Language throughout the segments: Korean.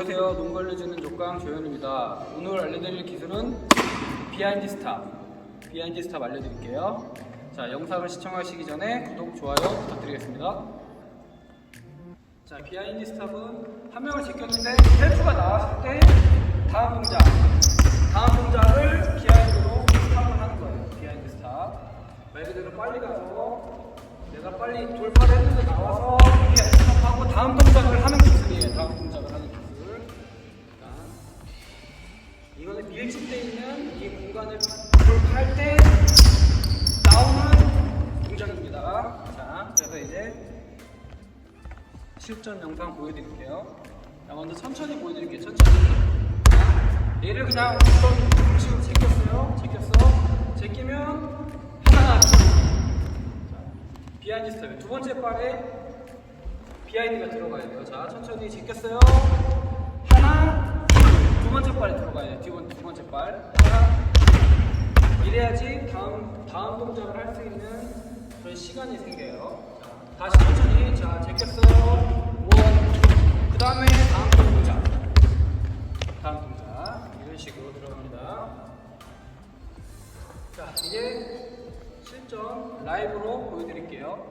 안녕하세요. 농구 알려주는 족강 조현입니다. 오늘 알려드릴 기술은 비하인드 스탑. 비하인드 스탑 알려드릴게요. 자, 영상을 시청하시기 전에 구독, 좋아요 부탁드리겠습니다. 자, 비하인드 스탑은 한 명을 제꼈는데 헬프가 나왔을 때 다음 동작, 다음 동작을 비하인드로 스탑을 하는 거예요. 비하인드 스탑. 말 그대로 빨리 가서 내가 빨리 돌파를 했는데 나와서 이렇게 스탑하고 다음 동작을 하는 기술이에요. 다음 동작을 하는 밀집되어 있는 이 공간을 돌파할 때 나오는 동작입니다. 자, 그래서 이제 실전 영상 보여드릴게요. 자, 먼저 천천히 보여드릴게요. 천천히. 자, 얘를 그냥 어떤 방식으로 제꼈어요. 제꼈어. 제끼면 하나, 둘. 자, 비하인드 스텝. 두 번째 발에 비하인드가 들어가야 돼요. 자, 천천히 제꼈어요. 두 번째 발에 들어가야 돼요. 두, 번, 두 번째 발. 이래야지 다음 다음 동작을 할 수 있는 그런 시간이 생겨요. 자, 다시 천천히 자 제꼈어요. 원. 그 다음에 다음 동작. 다음 동작 이런 식으로 들어갑니다. 자 이제 실전 라이브로 보여드릴게요.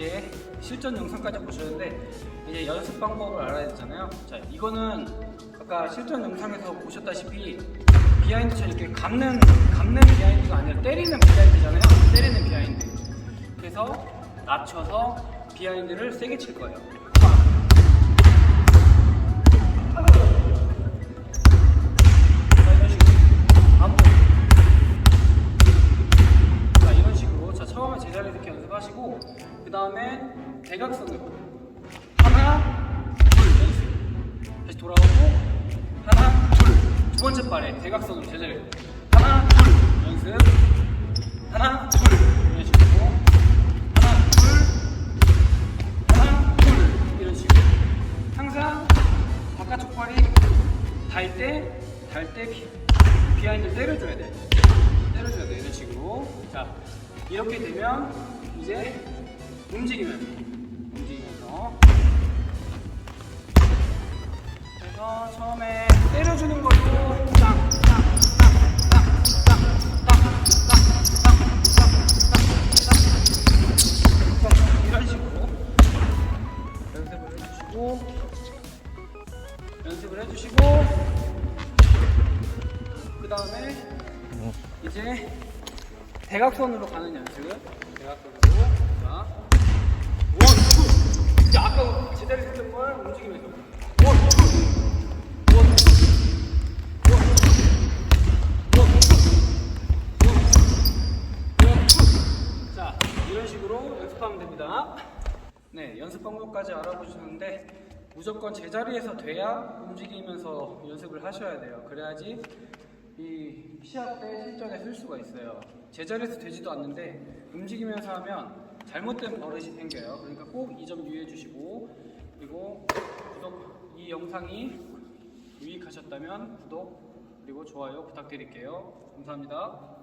이제 실전 영상까지 보셨는데 이제 연습 방법을 알아야 되잖아요. 자, 이거는 아까 실전 영상에서 보셨다시피 비하인드처럼 이렇게 감는 감는 비하인드가 아니라 때리는 비하인드잖아요. 때리는 비하인드. 그래서 낮춰서 비하인드를 세게 칠 거예요. 자, 이런 식으로 아무 자 이런 식으로 자 처음에 제자리에서 이렇게 연습하시고 그 다음에 대각선으로 하나 둘 연습 다시 돌아오고 하나 둘. 두 번째 발에 대각선으로 제자리 하나 둘 연습. 하나 둘 이런 식으로. 하나 둘 하나 둘 이런 식으로. 항상 바깥쪽 발이 달 때 달때 비하인드 때려줘야 돼. 때려줘야 돼. 이런 식으로. 자 이렇게 되면 이제 움직이면 연습을 해주시고 그 다음에 이제 대각선으로 가는 연습. 대각선으로. 자, 원, 투. 자, 아까 제자리 했던 걸 움직이면서. 원, 투. 원, 투. 원. 자, 이런 식으로 연습하면 됩니다. 네, 연습 방법까지 알아보셨는데 무조건 제자리에서 돼야 움직이면서 연습을 하셔야 돼요. 그래야지 이 시합 때 실전에 쓸 수가 있어요. 제자리에서 되지도 않는데 움직이면서 하면 잘못된 버릇이 생겨요. 그러니까 꼭 이 점 유의해 주시고 그리고 구독 이 영상이 유익하셨다면 구독 그리고 좋아요 부탁드릴게요. 감사합니다.